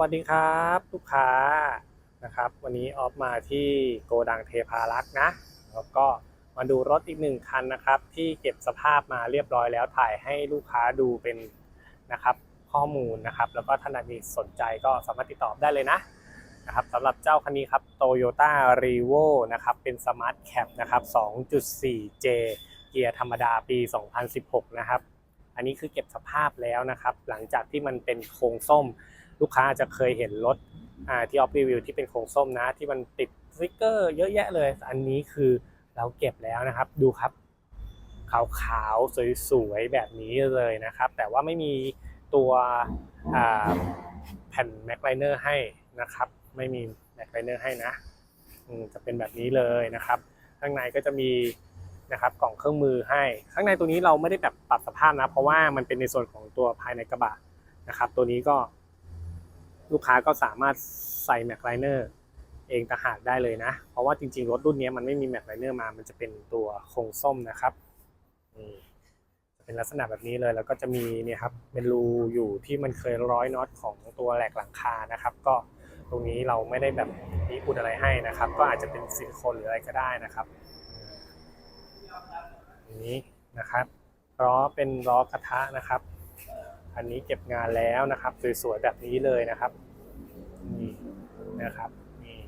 วัสดีครับลูกค้านะครับ วันนี้ออฟมาที่โกดังเทพารักษ์นะแล้วก็มาดูรถอีกหนึ่งคันนะครับ ที่เก็บสภาพมาเรียบร้อยแล้วถ่ายให้ลูกค้าดูเป็นนะครับข้อมูลนะครับ แล้วก็ท่านใดมีสนใจก็สามารถติดต่อได้เลยนะนะครับสำหรับเจ้าคันนี้ครับ Toyota r e v o นะครับเป็น Smart Cap นะครับ 2.4J เกียร์ธรรมดาปี 2016 นะครับ อันนี้คือเก็บสภาพแล้วนะครับ หลังจากที่มันเป็นโครงส้ม ลูกค้าจะเคยเห็นรถที่ออฟรีวิวที่เป็นโครงส้มนะ ที่มันติดสติกเกอร์เยอะแยะเลย อันนี้คือเราเก็บแล้วนะครับ ดูครับขาวๆสวยๆแบบนี้เลยนะครับ แต่ว่าไม่มีตัวแผ่นแม็กไลเนอร์ให้นะครับ ไม่มีแม็กไลเนอร์ให้นะจะเป็นแบบนี้เลยนะครับ ข้างในก็จะมีนะครับกล่องเครื่องมือให้ ข้างในตัวนี้เราไม่ได้แบบปรับสภาพนะ เพราะว่ามันเป็นในส่วนของตัวภายในกระบะนะครับ ตัวนี้ก็ ลูกค้าก็สามารถใส่แม็กไลเนอร์เองต่างหากได้เลยนะ เพราะว่าจริงๆ รถรุ่นนี้มันไม่มีแม็กไลเนอร์มา มันจะเป็นตัวโครงส้มนะครับจะเป็นลักษณะแบบนี้เลย แล้วก็จะมีเนี่ยครับ เป็นรูอยู่ที่มันเคยร้อยน็อตของตัวแหลกหลังคานะครับ ก็ตรงนี้เราไม่ได้แบบมีอุดอะไรให้นะครับ ก็อาจจะเป็นซิลิโคนหรืออะไรก็ได้นะครับนนี้นะครับล้อเป็นล้อกระทะนะครับ อันนี้เก็บงานแล้วนะครับสวยๆแบบนี้เลยนะครับนี่นะครับนี่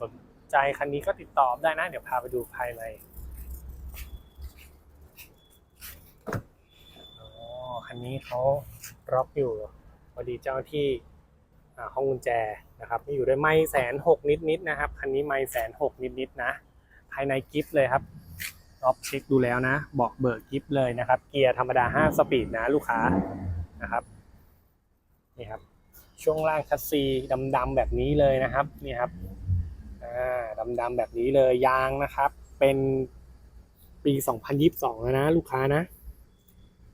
สนใจคันนี้ก็ติดต่อได้นะ เดี๋ยวพาไปดูภายในอ๋อคันนี้เขาล็อกอยู่พอดีเจ้าที่ห้องกุญแจนะครับมีอยู่ด้วยไม่แสนหกนิดๆนะครับคันนี้ไม่แสนหกนิดๆนะ ภายในกิฟต์เลยครับรอบเช็คดูแล้วนะ บอกเบิกกิฟต์เลยนะครับ เกียร์ธรรมดา 5 สปีดนะลูกค้า นะครับนี่ครับ ช่วงล่างคัสซีดำๆแบบนี้เลยนะครับนี่ครับอ่าดำๆแบบนี้เลยยางนะครับ เป็นปี 2022 แล้วนะ ลูกค้านะ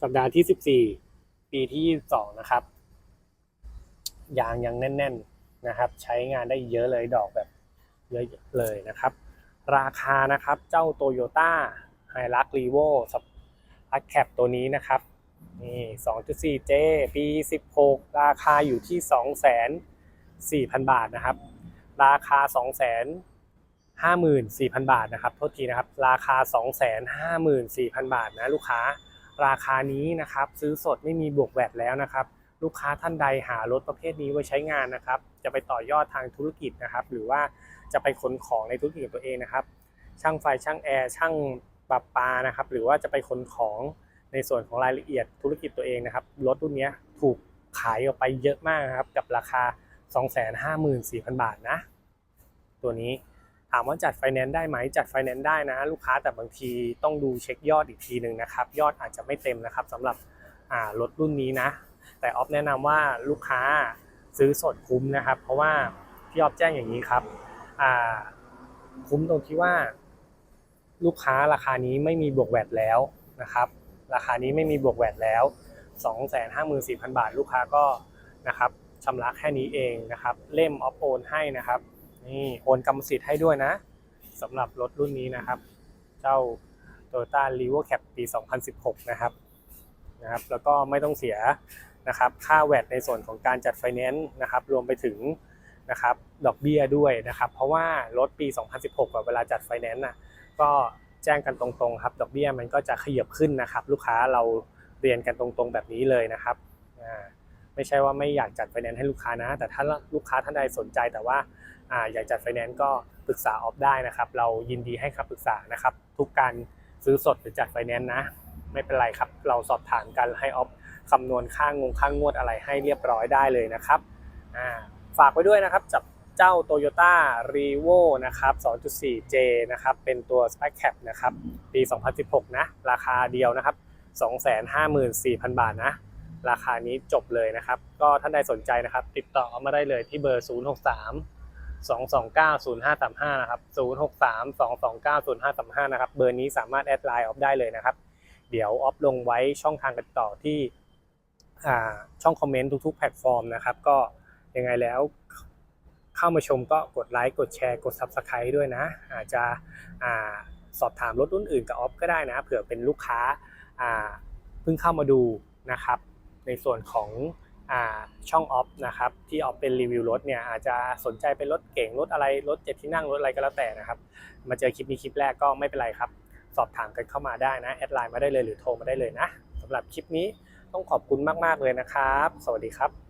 สัปดาห์ที่ 14 ปีที่ 22 นะครับ ยางยังแน่น ๆนะครับ ใช้งานได้เยอะเลยดอกแบบเยอะเลยนะครับ ราคานะครับเจ้า Toyota h i l u x r e v o สปัคแคปตัวนี้นะครับ นี่ 2.4J ปี 16 ราคาอยู่ที่ 2,400,000 บาทนะครับ ราคา 254,000 บาทนะครับ โทษทีนะครับ ราคา 254,000 บาทนะลูกค้า ราคานี้นะครับ ซื้อสดไม่มีบวกแวดแล้วนะครับ ลูกค้าท่านใดหารถประเภทนี้ไว้ใช้งานนะครับ จะไปต่อยอดทางธุรกิจนะครับ หรือว่าจะไปขนของในธุรกิจของตัวเองนะครับ ช่างไฟ ช่างแอร์ ช่างปรับปานะครับ หรือว่าจะไปขนของ ในส่วนของรายละเอียดธุรกิจตัวเองนะครับรถรุ่นนี้ถูกขายออกไปเยอะมากนะครับกับราคา 254,000 บาทนะ ตัวนี้ถามว่าจัดไฟแนนซ์ได้ไหมจัดไฟแนนซ์ได้นะ ลูกค้าแต่บางทีต้องดูเช็คยอดอีกทีหนึ่งนะครับ ยอดอาจจะไม่เต็มนะครับสำหรับรถรุ่นนี้นะ แต่ออฟแนะนำว่าลูกค้าซื้อสดคุ้มนะครับ เพราะว่าที่ออฟแจ้งอย่างนี้ครับคุ้มตรงที่ว่า ลูกค้าราคานี้ไม่มีบวกแวดแล้วนะครับ ราคานี้ไม่มีบวกแวดแล้ว 254,000 บาท ลูกค้าก็นะครับชำระแค่นี้เองนะครับ เล่มออฟโอนให้นะครับ นี่โอนกรรมสิทธิ์ให้ด้วยนะสำหรับรถรุ่นนี้นะครับ เจ้า Toyota r e v o Cap ปี 2016 นะครับนะครับ แล้วก็ไม่ต้องเสียนะครับ ค่าแวดในส่วนของการจัดไฟแนนซ์นะครับ รวมไปถึงนะครับดอกเบี้ยด้วยนะครับ เพราะว่ารถปี 2016กับเวลาจัดไฟแนนซ์น่ะก็ แจ้งกันตรงๆครับ ดอกเบี้ยมันก็จะขยับขึ้นนะครับ ลูกค้าเราเรียนกันตรงๆแบบนี้เลยนะครับไม่ใช่ว่าไม่อยากจัดไฟแนนซ์ให้ลูกค้านะ แต่ถ้าลูกค้าท่านใดสนใจแต่ว่าอยากจัดไฟแนนซ์ก็ปรึกษาออฟได้นะครับ เรายินดีให้คำปรึกษานะครับ ทุกการซื้อสดหรือจัดไฟแนนซ์นะ ไม่เป็นไรครับ เราสอบถามกันให้ออฟคำนวณค่างงค่างวดอะไรให้เรียบร้อยได้เลยนะครับฝากไว้ด้วยนะครับจับ เจ้า Toyota r e v o นะครับ 2.4J นะครับ เป็นตัว Spec Cap นะครับ ปี 2016 นะ ราคาเดียวนะครับ 254,000 บาทนะ ราคานี้จบเลยนะครับ ก็ท่านใดสนใจนะครับ ติดต่อมาได้เลยที่เบอร์ 063 229 0535 นะครับ 063 229 0535 นะครับ เบอร์นี้สามารถแอดไลน์ออฟได้เลยนะครับ เดี๋ยวออฟลงไว้ช่องทางติดต่อที่อ่าช่องคอมเมนต์ทุกๆ แพลตฟอร์มนะครับ ก็ยังไงแล้ว เข้ามาชมก็กดไลค์กดแชร์กด Subscribe ด้วยนะ อาจจะสอบถามรถรุ่นอื่นกับออฟก็ได้นะเผื่อเป็นลูกค้าเพิ่งเข้ามาดูนะครับ ในส่วนของอช่องออฟนะครับที่ออฟเป็นรีวิวรถเนี่ยอาจจะสนใจเป็นรถเก่งรถอะไรรถเจ็ดที่นั่งรถอะไรก็แล้วแต่นะครับ มาเจอคลิปนี้คลิปแรกก็ไม่เป็นไรครับ สอบถามกันเข้ามาได้นะแอดไลน์มาได้เลยหรือโทรมาได้เลยนะสำหรับคลิปนี้ต้องขอบคุณมาก ๆ เลยนะครับ สวัสดีครับ